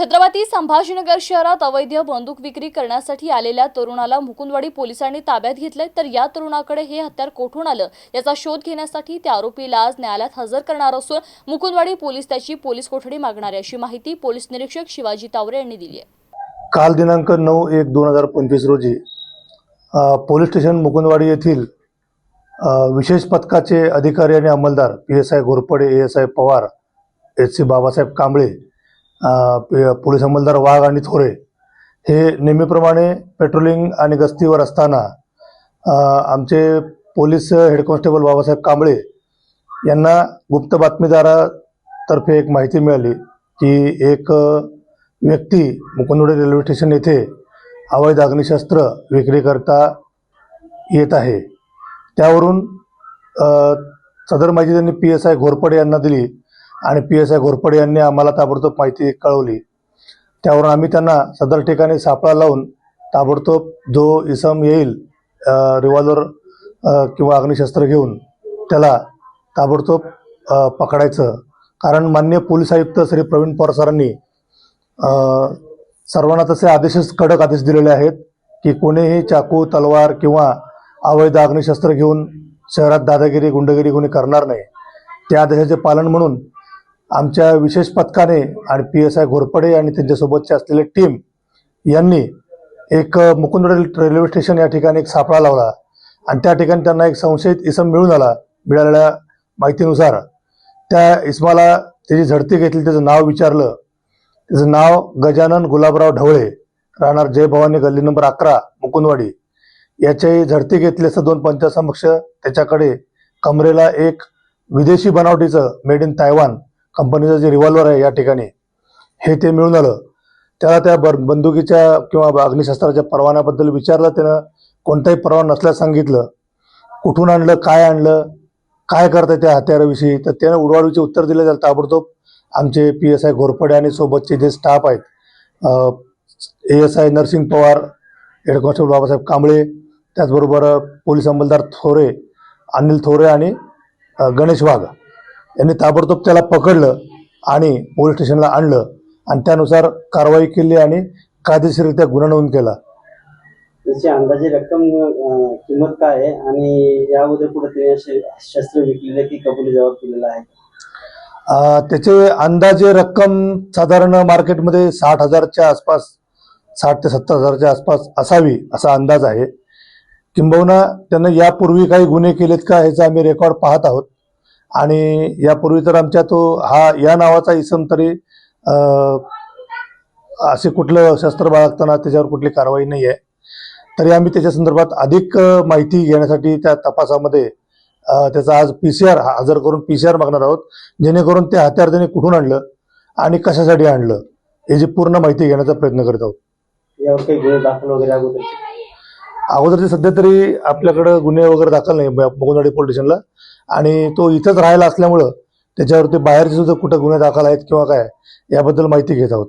छत्रपती संभाजीनगर शहरात अवैध बंदूक विक्री करण्यासाठी आलेल्या तरुणाला मुकुंदवाडी पोलिसांनी ताब्यात घेतलंय. तर या तरुणाकडे हे हत्यार कोठून आलं? याचा शोध घेण्यासाठी त्या आरोपीला आज न्यायालयात हजर करणार असून मुकुंदवाडी पोलीस त्याची पोलीस कोठडी मागणार आहे अशी माहिती पोलीस निरीक्षक शिवाजी तावरे यांनी दिली आहे. काल दिनांक नऊ एक दोन हजार पंचवीस रोजी पोलीस स्टेशन मुकुंदवाडी येथील विशेष पथकाचे अधिकारी आणि अंमलदार P S I Ghorpade A S I Pawar H C Babasaheb Kamble police अंमलदार Wagh आणि थोरे हे नेहमीप्रमाणे पेट्रोलिंग आणि गस्तीवर असताना आमचे police head constable Babasaheb Kamble यांना गुप्त बातमीदारातर्फे एक माहिती मिळाली की एक व्यक्ती मुकुंदवाडी रेल्वे स्टेशन येथे अवैध अग्निशस्त्र विक्रीकरता येत आहे. त्यावरून सदर माहिती त्यांनी पी एस आय घोरपडे यांना दिली. आणि पी एस आय घोरपडे यांनी आम्हाला ताबडतोब माहिती कळवली. त्यावरून आम्ही त्यांना सदर ठिकाणी सापळा लावून ताबडतोब जो इसम येईल रिव्हॉल्वर किंवा अग्निशस्त्र घेऊन त्याला ताबडतोब पकडायचं. कारण मान्य पोलीस आयुक्त श्री प्रवीण पवार सरांनी सर्वांना तसे आदेशच कडक आदेश दिलेले आहेत की कोणीही चाकू तलवार किंवा अवैध अग्निशस्त्र घेऊन शहरात दादागिरी गुंडगिरी कोणी करणार नाही. त्या आदेशाचे पालन म्हणून आमच्या विशेष पथकाने आणि पी एस आय घोरपडे आणि त्यांच्यासोबतचे असलेले टीम यांनी एक मुकुंदवाडी रेल्वे स्टेशन या ठिकाणी एक सापळा लावला. आणि त्या ठिकाणी त्यांना एक संशयित इसम मिळून आला मिळालेल्या माहितीनुसार. त्या इसमाला त्याची झडती घेतली त्याचं नाव विचारलं. त्याचं नाव गजानन गुलाबराव ढवळे राहणार जय भवानी गल्ली नंबर अकरा मुकुंदवाडी. याची झडती घेतली असता दोन पंचासमक्ष त्याच्याकडे कमरेला एक विदेशी बनावटीचं मेड इन तायवान कंपनीचं जे रिव्हॉल्वर आहे या ठिकाणी हे ते मिळून आलं. त्याला त्या बर बंदुकीच्या किंवा अग्निशस्त्राच्या परवान्याबद्दल विचारलं त्यानं. कोणताही परवाना नसल्यास सांगितलं. कुठून आणलं काय आणलं काय करतं त्या हत्याराविषयी? तर त्यानं उडवाडीचे उत्तर दिलं त्याला ताबडतोब आमचे पी एस आय घोरपडे आणि सोबतचे जे स्टाफ आहेत A S I Narsing Pawar head constable Babasaheb Kamble त्याचबरोबर पोलीस अंमलदार थोरे अनिल थोरे आणि गणेश वाघ. यांनी ताबडतोब त्याला पकडलं आणि पोलीस स्टेशनला आणलं आणि त्यानुसार कारवाई केली आणि कायदेशीररित्या गुन्हा नोंद केला. त्याची अंदाजे रक्कम किंमत काय आहे? आणि या अगोदर कुठे ते असे शस्त्र विकलेले की कबुली जबाब दिलेला आहे? त्याचे अंदाजे रक्कम साधारण मार्केटमध्ये साठ हजारच्या आसपास साठ ते सत्तर हजारच्या आसपास असावी असा अंदाज आहे. किंबहुना त्यानं यापूर्वी काही गुन्हे केलेत का ह्याचा आम्ही रेकॉर्ड पाहत आहोत. आणि यापूर्वी तर आमच्या तो हा या नावाचा इसम तरी असे कुठलं शस्त्र बाळगताना त्याच्यावर कुठली कारवाई नाही आहे तरी आम्ही त्याच्या संदर्भात अधिक माहिती घेण्यासाठी त्या तपासामध्ये त्याचा आज पी सी आर हजर करून पी सी आर मागणार आहोत जेणेकरून ते हत्यार त्याने कुठून आणलं आणि कशासाठी आणलं याची पूर्ण माहिती घेण्याचा प्रयत्न करत आहोत. यावर काही गुन्हे दाखल वगैरे अगोदर अगोदरचे सध्या तरी आपल्याकडं गुन्हे वगैरे दाखल नाही मुकुंदवाडी पोलीस स्टेशनला. आणि तो इथंच राहायला असल्यामुळं त्याच्यावरती बाहेरचे सुद्धा कुठं गुन्हे दाखल आहेत किंवा काय याबद्दल माहिती घेत आहोत.